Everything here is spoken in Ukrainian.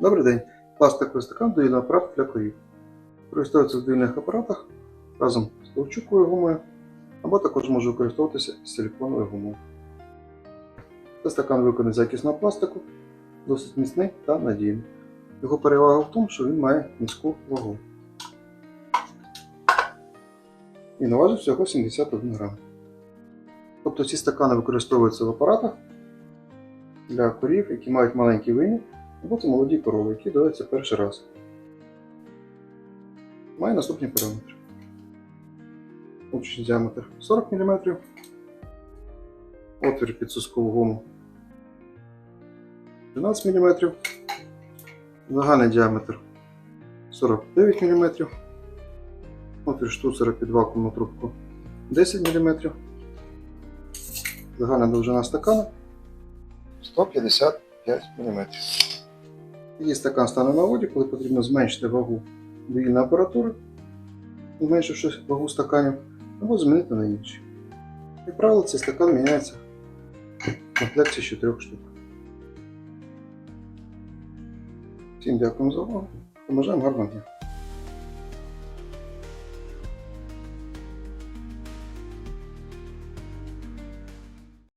Добрий день. Пластиковий стакан доїльний апарат для корів. Використовується в доїльних апаратах разом з каучуковою гумою, або також може використовуватися з силіконовою гумою. Це стакан виконаний з якісного пластику, досить міцний та надійний. Його перевага в тому, що він має низьку вагу. І наважить всього 71 грам. Тобто ці стакани використовуються в апаратах для корів, які мають маленький вимір, або це молоді корови, які доються перший раз. Має наступні параметри. Общий діаметр 40 мм, отвір під сускову гуму 12 мм, загальний діаметр 49 мм, отвір штуцера під вакуумну трубку 10 мм, загальна довжина стакана 155 мм. Її стакан стане на воді, коли потрібно зменшити вагу доїльної апаратури, зменшивши вагу стаканів, або змінити на інші. Як правило, цей стакан міняється в комплекті з 4 штук. Всім дякуємо за увагу. Побажаємо гарного дня.